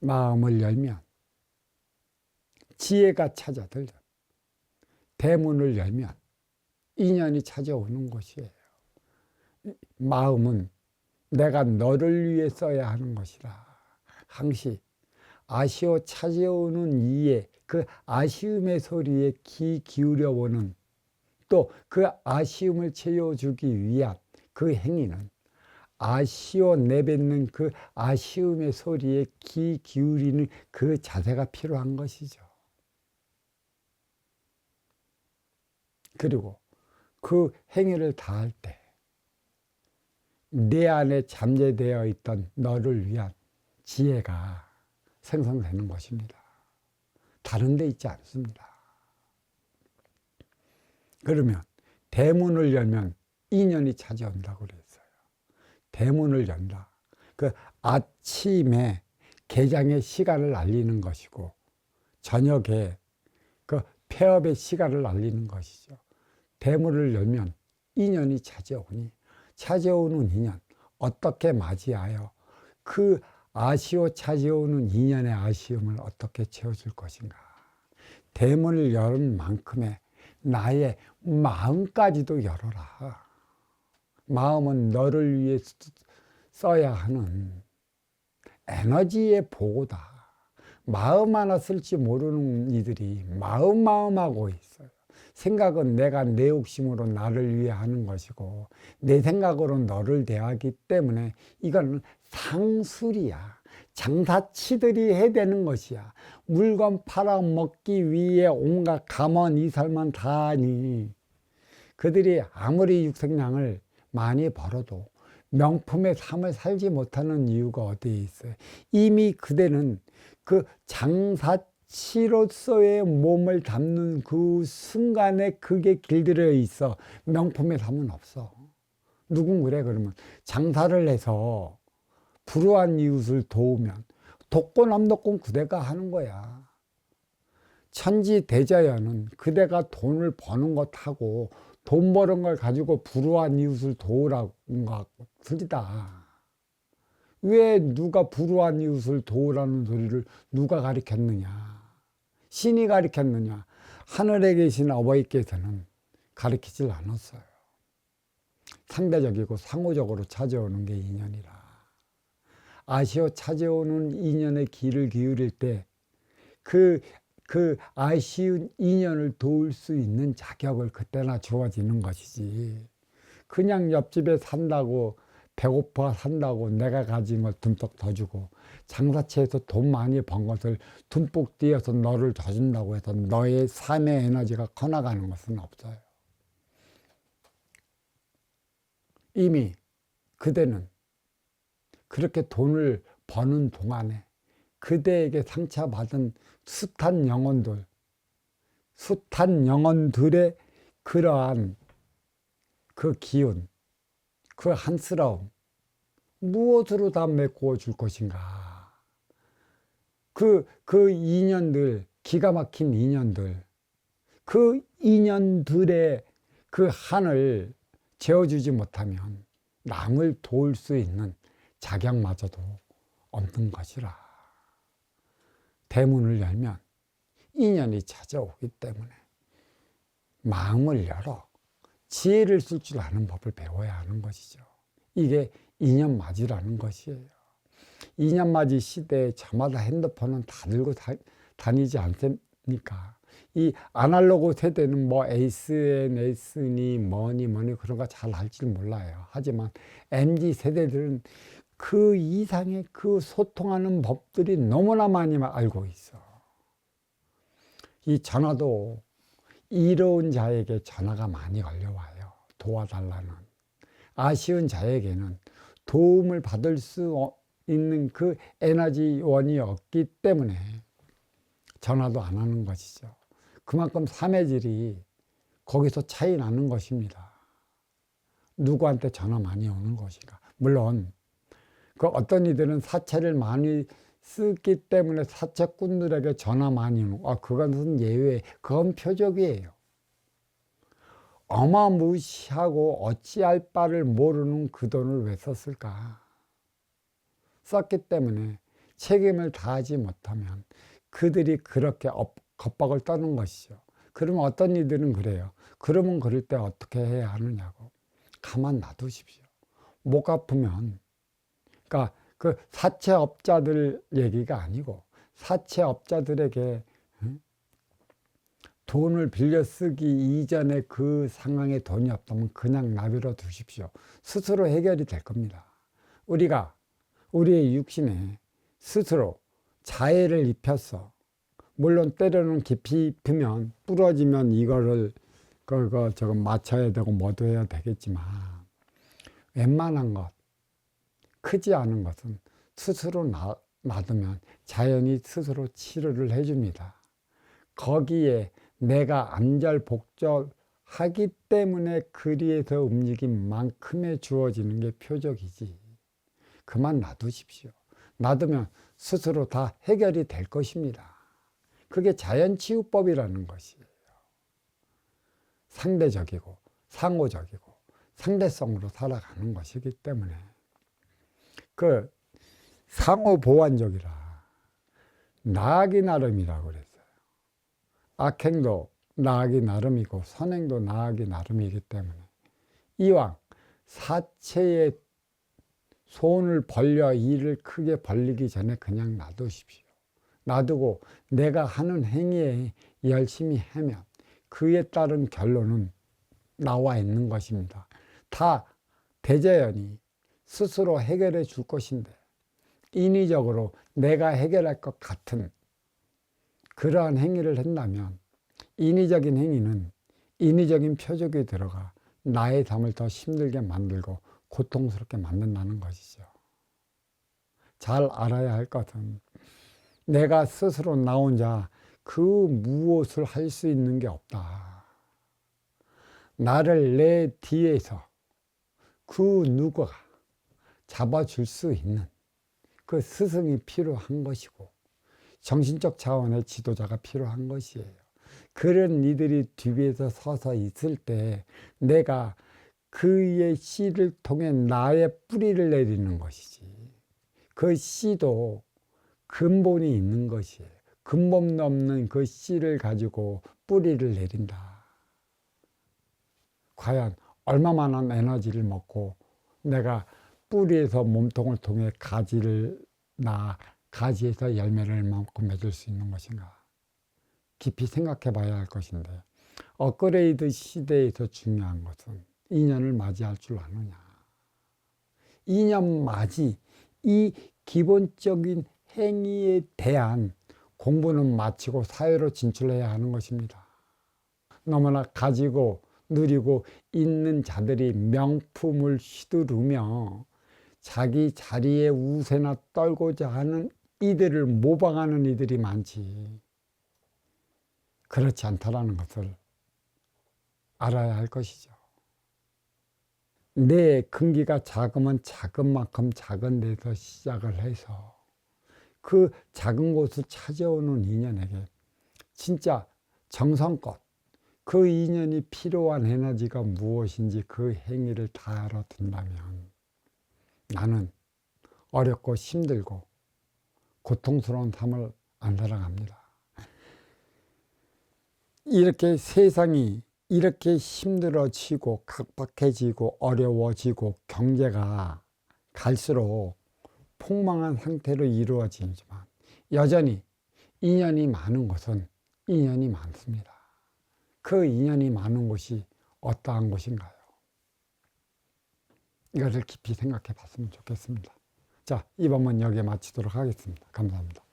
마음을 열면 지혜가 찾아들죠. 대문을 열면 인연이 찾아오는 것이에요. 마음은 내가 너를 위해 써야 하는 것이라. 항시 아쉬워 찾아오는 이에 그 아쉬움의 소리에 귀 기울여 보는 또 그 아쉬움을 채워주기 위한 그 행위는 아쉬워 내뱉는 그 아쉬움의 소리에 귀 기울이는 그 자세가 필요한 것이죠. 그리고 그 행위를 다할 때 내 안에 잠재되어 있던 너를 위한 지혜가 생성되는 것입니다. 다른 데 있지 않습니다. 그러면 대문을 열면 인연이 찾아온다고 그랬어요. 대문을 연다. 그 아침에 개장의 시간을 알리는 것이고 저녁에 그 폐업의 시간을 알리는 것이죠. 대문을 열면 인연이 찾아오니 찾아오는 인연 어떻게 맞이하여 그 아쉬워 찾아오는 인연의 아쉬움을 어떻게 채워줄 것인가. 대문을 여는 만큼의 나의 마음까지도 열어라. 마음은 너를 위해 써야 하는 에너지의 보고다. 마음 하나 쓸지 모르는 이들이 마음 마음하고 있어요. 생각은 내가 내 욕심으로 나를 위해 하는 것이고 내 생각으로 너를 대하기 때문에 이건 상술이야. 장사치들이 해야 되는 것이야. 물건 팔아먹기 위해 온갖 가만 이살만 다 하니 그들이 아무리 육생량을 많이 벌어도 명품의 삶을 살지 못하는 이유가 어디에 있어요? 이미 그대는 그 장사치로서의 몸을 담는 그 순간에 그게 길들여 있어 명품의 삶은 없어. 누군 그래 그러면 장사를 해서 불우한 이웃을 도우면 독고 남독고 그대가 하는 거야. 천지 대자연은 그대가 돈을 버는 것하고 돈 버는 걸 가지고 불우한 이웃을 도우라고 틀리다. 왜 누가 불우한 이웃을 도우라는 소리를 누가 가르쳤느냐? 신이 가르쳤느냐? 하늘에 계신 어버이께서는 가르치질 않았어요. 상대적이고 상호적으로 찾아오는 게 인연이라. 아쉬워 찾아오는 인연의 길을 기울일 때 그, 그 아쉬운 인연을 도울 수 있는 자격을 그때나 주어지는 것이지. 그냥 옆집에 산다고 배고파 산다고 내가 가진 걸 듬뿍 더 주고 장사채에서 돈 많이 번 것을 듬뿍 띄어서 너를 더 준다고 해서 너의 삶의 에너지가 커나가는 것은 없어요. 이미 그대는 그렇게 돈을 버는 동안에 그대에게 상처받은 숱한 영혼들, 숱한 영혼들의 그러한 그 기운, 그 한스러움, 무엇으로 다 메꾸어 줄 것인가. 그, 그 인연들, 기가 막힌 인연들, 그 인연들의 그 한을 재워주지 못하면 남을 도울 수 있는 자격마저도 없는 것이라. 대문을 열면 인연이 찾아오기 때문에 마음을 열어 지혜를 쓸 줄 아는 법을 배워야 하는 것이죠. 이게 인연 맞이라는 것이에요. 인연 맞이 시대에 저마다 핸드폰은 다 들고 다, 다니지 않습니까? 이 아날로그 세대는 뭐 SNS니 뭐니 뭐니 그런 거 잘 할 줄 몰라요. 하지만 MZ 세대들은 그 이상의 그 소통하는 법들이 너무나 많이 알고 있어. 이 전화도 이로운 자에게 전화가 많이 걸려와요. 도와달라는. 아쉬운 자에게는 도움을 받을 수 있는 그 에너지원이 없기 때문에 전화도 안 하는 것이죠. 그만큼 삶의 질이 거기서 차이 나는 것입니다. 누구한테 전화 많이 오는 것인가. 물론 그 어떤 이들은 사채를 많이 쓰기 때문에 사채꾼들에게 전화 많이 오는 아 그것은 예외 그건 표적이에요. 어마무시하고 어찌할 바를 모르는 그 돈을 왜 썼을까? 썼기 때문에 책임을 다하지 못하면 그들이 그렇게 업, 겁박을 떠는 것이죠. 그러면 어떤 이들은 그래요. 그러면 그럴 때 어떻게 해야 하느냐고. 가만 놔두십시오. 목 아프면, 그러니까 그 사채업자들 얘기가 아니고 사채업자들에게 응? 돈을 빌려 쓰기 이전에 그 상황에 돈이 없다면 그냥 나비로 두십시오. 스스로 해결이 될 겁니다. 우리가 우리의 육신에 스스로 자해를 입혔어. 물론 때로는 깊이 입히면 부러지면 이거를 그거 저거 맞춰야 되고 뭐도 해야 되겠지만 웬만한 것 크지 않은 것은 스스로 놔, 놔두면 자연이 스스로 치료를 해줍니다. 거기에 내가 안절복절하기 때문에 그리에서 움직인 만큼의 주어지는 게 표적이지. 그만 놔두십시오. 놔두면 스스로 다 해결이 될 것입니다. 그게 자연치유법이라는 것이에요. 상대적이고 상호적이고 상대성으로 살아가는 것이기 때문에 그 상호 보완적이라 나기 나름이라고 그랬어요. 악행도 나기 나름이고 선행도 나기 나름이기 때문에 이왕 사체의 손을 벌려 일을 크게 벌리기 전에 그냥 놔두십시오. 놔두고 내가 하는 행위에 열심히 하면 그에 따른 결론은 나와 있는 것입니다. 다 대자연이 스스로 해결해 줄 것인데 인위적으로 내가 해결할 것 같은 그러한 행위를 한다면 인위적인 행위는 인위적인 표적이 들어가 나의 삶을 더 힘들게 만들고 고통스럽게 만든다는 것이죠. 잘 알아야 할 것은 내가 스스로 나 혼자 그 무엇을 할 수 있는 게 없다. 나를 내 뒤에서 그 누구가 잡아줄 수 있는 그 스승이 필요한 것이고 정신적 차원의 지도자가 필요한 것이에요. 그런 이들이 뒤에서 서서 있을 때 내가 그의 씨를 통해 나의 뿌리를 내리는 것이지. 그 씨도 근본이 있는 것이에요. 근본 없는 그 씨를 가지고 뿌리를 내린다. 과연 얼마만한 에너지를 먹고 내가 뿌리에서 몸통을 통해 가지를 나 가지에서 열매를 만큼 맺을 수 있는 것인가? 깊이 생각해 봐야 할 것인데 업그레이드 시대에서 중요한 것은 인연을 맞이할 줄 아느냐. 인연 맞이 이 기본적인 행위에 대한 공부는 마치고 사회로 진출해야 하는 것입니다. 너무나 가지고 누리고 있는 자들이 명품을 휘두르며 자기 자리에 우세나 떨고자 하는 이들을 모방하는 이들이 많지. 그렇지 않다라는 것을 알아야 할 것이죠. 내 근기가 작으면 작은 만큼 작은 데서 시작을 해서 그 작은 곳을 찾아오는 인연에게 진짜 정성껏 그 인연이 필요한 에너지가 무엇인지 그 행위를 다 알아둔다면 나는 어렵고 힘들고 고통스러운 삶을 안 살아갑니다. 이렇게 세상이 이렇게 힘들어지고 각박해지고 어려워지고 경제가 갈수록 폭망한 상태로 이루어지지만 여전히 인연이 많은 곳은 인연이 많습니다. 그 인연이 많은 곳이 어떠한 곳인가요? 이것을 깊이 생각해 봤으면 좋겠습니다. 자, 이번은 여기에 마치도록 하겠습니다. 감사합니다.